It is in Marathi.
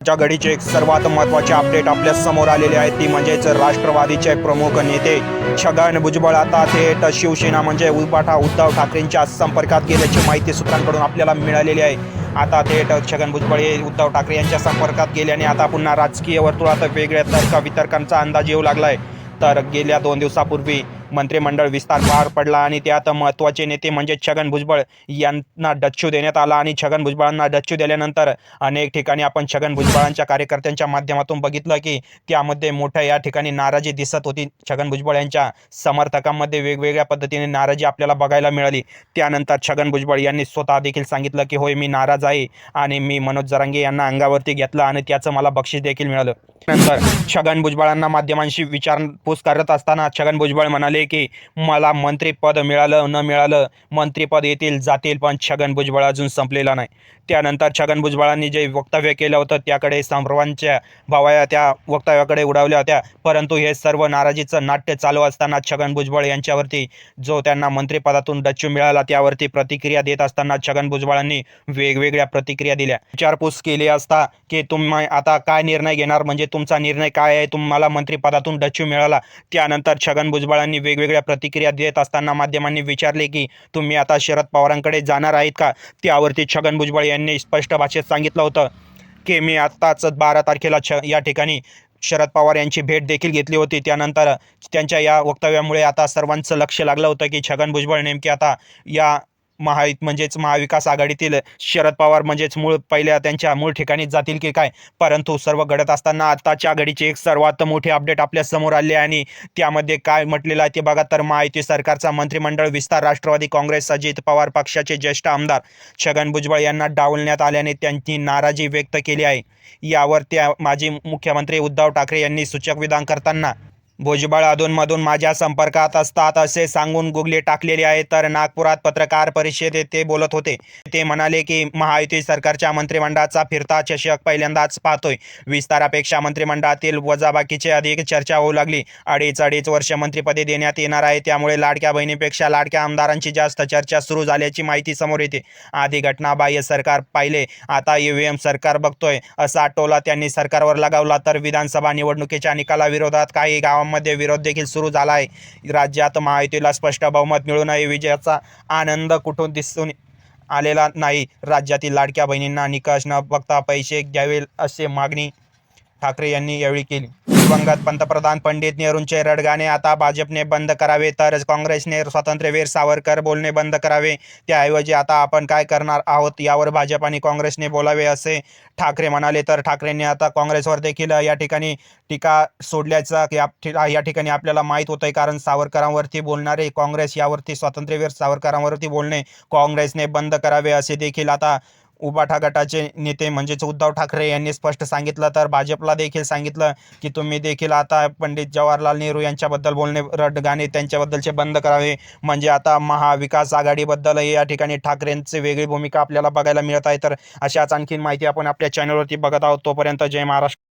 आमच्या घडीचे एक सर्वात महत्त्वाचे अपडेट आपल्यासमोर आलेले आहेत ती म्हणजेच राष्ट्रवादीचे प्रमुख नेते छगन भुजबळ. आता थेट शिवसेना म्हणजे उबाठा उद्धव ठाकरेंच्या संपर्कात गेल्याची माहिती सूत्रांकडून आपल्याला मिळालेली आहे. आता थेट छगन भुजबळ हे उद्धव ठाकरे यांच्या संपर्कात गेल्याने आता पुन्हा राजकीय वर्तुळात वेगळ्या तर्क वितर्कांचा अंदाज येऊ लागला आहे तर गेल्या दोन दिवसापूर्वी मंत्रिमंडळ विस्तार पार पडला आणि त्यात महत्त्वाचे नेते म्हणजे छगन भुजबळ यांना डच्चू देण्यात आला आणि छगन भुजबळांना डच्चू दिल्यानंतर अनेक ठिकाणी आपण छगन भुजबळांच्या कार्यकर्त्यांच्या माध्यमातून बघितलं की त्यामध्ये मोठ्या या ठिकाणी नाराजी दिसत होती. छगन भुजबळ यांच्या समर्थकांमध्ये वेगवेगळ्या पद्धतीने नाराजी आपल्याला बघायला मिळाली. त्यानंतर छगन भुजबळ यांनी स्वतः देखील सांगितलं की होय मी नाराज आहे आणि मी मनोज जरांगे यांना अंगावरती घेतलं आणि त्याचं मला बक्षीस देखील मिळालं. नंतर छगन भुजबळांना माध्यमांशी विचारपूस करत असताना छगन भुजबळ म्हणाले की मला मंत्रीपद मिळालं न मिळालं मंत्रीपद येतील जातील पण छगन भुजबळ अजून संपलेला नाही. त्यानंतर छगन भुजबळांनी जे वक्तव्य केलं होतं त्याकडे सर्वांच्या भावाया त्या वक्तव्याकडे उडवल्या होत्या. परंतु हे सर्व नाराजीचं नाट्य चालू असताना छगन भुजबळ यांच्यावरती जो त्यांना मंत्रिपदातून डच्चू मिळाला त्यावरती प्रतिक्रिया देत असताना छगन भुजबळांनी वेगवेगळ्या प्रतिक्रिया दिल्या. विचारपूस केली असता की तुम्ही आता काय निर्णय घेणार? म्हणजे तुमचा निर्णय काय आहे? तुम्हाला मंत्रिपदातून डच्चू मिळाला. त्यानंतर छगन भुजबळांनी वेगवेगळ्या प्रतिक्रिया देत असताना माध्यमांनी विचारले की तुम्ही आता शरद पवारांकडे जाणार आहेत का? त्यावरती छगन भुजबळ यांनी स्पष्ट भाषेत सांगितलं होतं की मी आत्ताच बारा तारखेला छ या ठिकाणी शरद पवार यांची भेट देखील घेतली होती. त्यानंतर त्यांच्या या वक्तव्यामुळे आता सर्वांचं लक्ष लागलं होतं की छगन भुजबळ नेमके आता या महायुत म्हणजेच महाविकास आघाडीतील शरद पवार म्हणजेच मूळ पहिल्या त्यांच्या मूळ ठिकाणी जातील की काय? परंतु सर्व घडत असताना आत्ताच्या आघाडीचे एक सर्वात मोठी अपडेट आपल्यासमोर आले आहे आणि त्यामध्ये काय म्हटलेलं आहे ते बघा. तर महायुती सरकारचा मंत्रिमंडळ विस्तार राष्ट्रवादी काँग्रेस अजित पवार पक्षाचे ज्येष्ठ आमदार छगन भुजबळ यांना डावलण्यात आल्याने त्यांनी नाराजी व्यक्त केली आहे. यावर त्या माजी मुख्यमंत्री उद्धव ठाकरे यांनी सूचक विधान करताना भुजबळ अधूनमधून माझ्या संपर्कात असतात असे सांगून गुगले टाकलेले आहे. तर नागपुरात पत्रकार परिषदेत ते बोलत होते. ते म्हणाले की महायुती सरकारच्या मंत्रिमंडळाचा फिरता चषक पहिल्यांदाच पाहतोय. विस्तारापेक्षा मंत्रिमंडळातील वजाबाकीचे अधिक चर्चा होऊ लागली. अडीच अडीच वर्ष मंत्रिपदे देण्यात येणार आहे. त्यामुळे लाडक्या बहिणीपेक्षा लाडक्या आमदारांची जास्त चर्चा सुरू झाल्याची माहिती समोर येते. आधी घटनाबाह्य सरकार पाहिले. आता ईव्हीएम सरकार बघतोय. असा टोला त्यांनी सरकारवर लगावला. तर विधानसभा निवडणुकीच्या निकालाविरोधात काही गावांमध्ये विरोध देखील सुरू झाला आहे. राज्यात महायुतीला स्पष्ट बहुमत मिळूनही विजयाचा आनंद कुठून दिसून आलेला नाही? राज्यातील लाडक्या बहिणींना निकष न बघता पैसे द्यावे असे मागणी ठाकरे यांनी यावेळी केली. दिवंगत पंतप्रधान पंडित नेहरूंचे रडगाणे आता भाजपने बंद करावे तर काँग्रेसने स्वातंत्र्यवीर सावरकर बोलणे बंद करावे. त्याऐवजी आता आपण काय करणार आहोत? यावर भाजप आणि काँग्रेसने बोलावे असे ठाकरे म्हणाले. तर ठाकरेंनी आता काँग्रेसवर देखील या ठिकाणी टीका सोडल्याचा या या ठिकाणी आपल्याला माहीत होतंय. कारण सावरकरांवरती बोलणारे काँग्रेस यावरती स्वातंत्र्यवीर सावरकरांवरती बोलणे काँग्रेसने बंद करावे असे देखील आता उबाठा गटाचे नेते म्हणजेच उद्धव ठाकरे यांनी स्पष्ट सांगितलं तर भाजपला देखील सांगितलं की तुम्ही देखील आता पंडित जवाहरलाल नेहरू यांच्याबद्दल बोलणे रड गाणे त्यांच्याबद्दलचे बंद करावे. म्हणजे आता महाविकास आघाडीबद्दल या ठिकाणी ठाकरेंची वेगळी भूमिका आपल्याला बघायला मिळत आहे. तर अशाच आणखीन माहिती आपण आपल्या चॅनलवरती बघत आहोत. तोपर्यंत जय महाराष्ट्र.